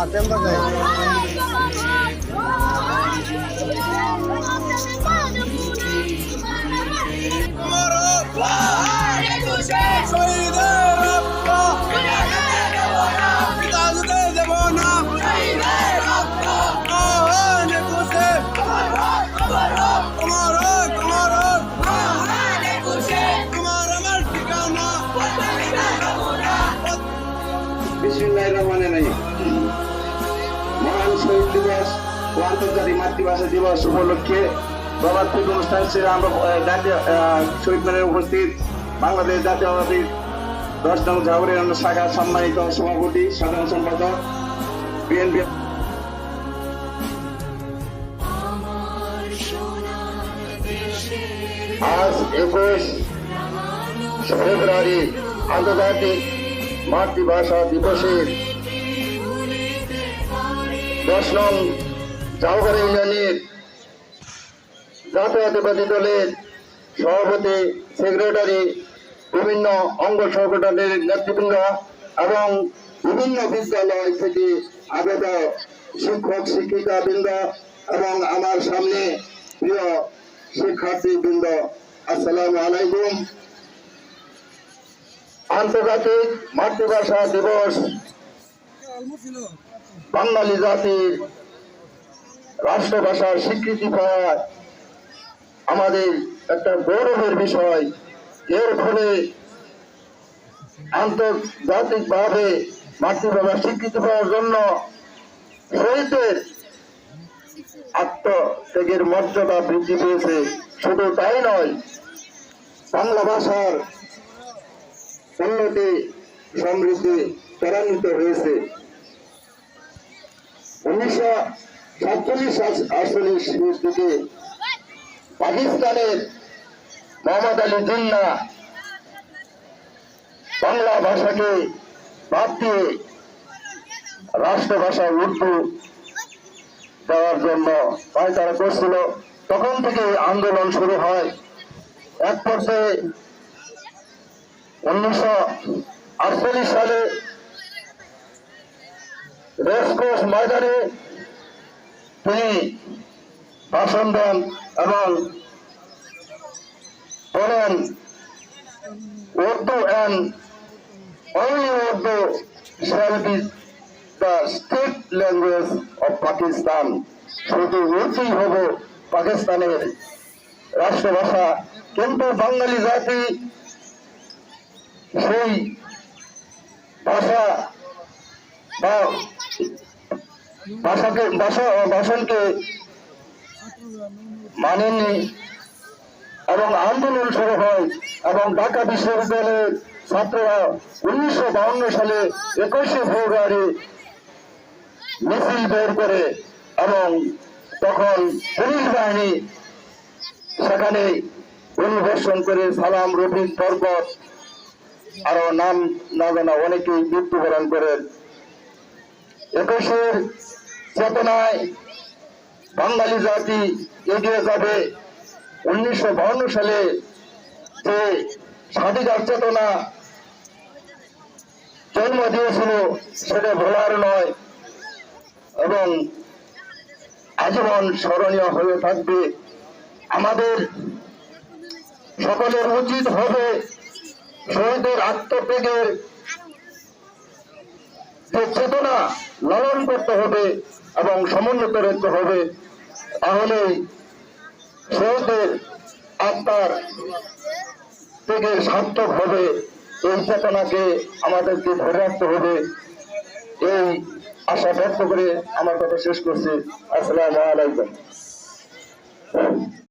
Atem bakayım. রহমানির রহিম মহান শহীদ দিবস ও আন্তর্জাতিক মাতৃভাষা দিবস উপলক্ষে প্রভাতী অনুষ্ঠান ছিল আমরা জাতীয় শহীদ মিনারে উপস্থিত বাংলাদেশ জাতীয়বাদী দশ নং ঝাউরের শাখার সম্মানিত সভাপতি, সাধারণ সম্পাদক, বিএনপি আজ একুশ ফেব্রুয়ারি আন্তর্জাতিক মাতৃভাষা দিবসের দশ নং জাউগার ইউনিয়নের জাতীয়তাবাদী দলের সভাপতি, সেক্রেটারি, বিভিন্ন অঙ্গ সংগঠনের নেতৃবৃন্দ এবং বিভিন্ন বিদ্যালয় থেকে আগত শিক্ষক শিক্ষিকা বৃন্দ এবং আমার সামনে প্রিয় শিক্ষার্থী বৃন্দ আসসালামু আলাইকুম। আন্তর্জাতিক মাতৃভাষা দিবস। বাঙালি জাতির রাষ্ট্রভাষার স্বীকৃতি পাওয়া আমাদের একটা গৌরবের বিষয়। এর ফলে আন্তর্জাতিকভাবে মাতৃভাষা স্বীকৃতি পাওয়ার জন্য শহীদদের আত্মত্যাগের মর্যাদা বৃদ্ধি পেয়েছে। শুধু তাই নয়, বাংলা ভাষার উন্নতি, সমৃদ্ধি ত্বরান্বিত হয়েছে। উনিশশো সাতচল্লিশ থেকে পাকিস্তানের মোহাম্মদ আলী বাংলা ভাষাকে বাদ দিয়ে রাষ্ট্রভাষা উর্দু দেওয়ার জন্য পায়তারা করছিল। তখন থেকে আন্দোলন শুরু হয়। এক পর্যায়ে উনিশশো আটচল্লিশ সালে রেসকোর্স ময়দানে তিনি ভাষণ দেন এবং বলেন, Urdu and be the state language of Pakistan. শুধু উর্দুই হবে পাকিস্তানের রাষ্ট্রভাষা কিন্তু বাঙালি জাতি সেই ভাষা বা ভাষণকে মানেনি এবং আন্দোলন শুরু হয় এবং ঢাকা বিশ্ববিদ্যালয়ের ছাত্ররা উনিশশো সালে একুশে ফেব্রুয়ারি মিছিল বের করে এবং তখন পুলিশ বাহিনী সেখানে পরিবেশন করে সালাম, রফিক পর্বত আরও নাম না জানা অনেকেই মৃত্যুবরণ করেন। একুশের চেতনায় বাঙালি জাতি এগিয়ে যাবে। উনিশশো সালে যে স্বাধিকার চেতনা জন্ম দিয়েছিল, সেটা ভোলার নয় এবং আজীবন স্মরণীয় হয়ে থাকবে। আমাদের সকলের উচিত হবে শহীদের আত্মত্যাগের যে চেতনা লালন করতে হবে এবং সমুন্নত রাখতে হবে। তাহলে শহীদের আত্মার থেকে সার্থক হবে। এই চেতনাকে আমাদেরকে ধরে রাখতে হবে। এই আশা ব্যক্ত করে আমার কথা শেষ করছি। আসসালামু আলাইকুম।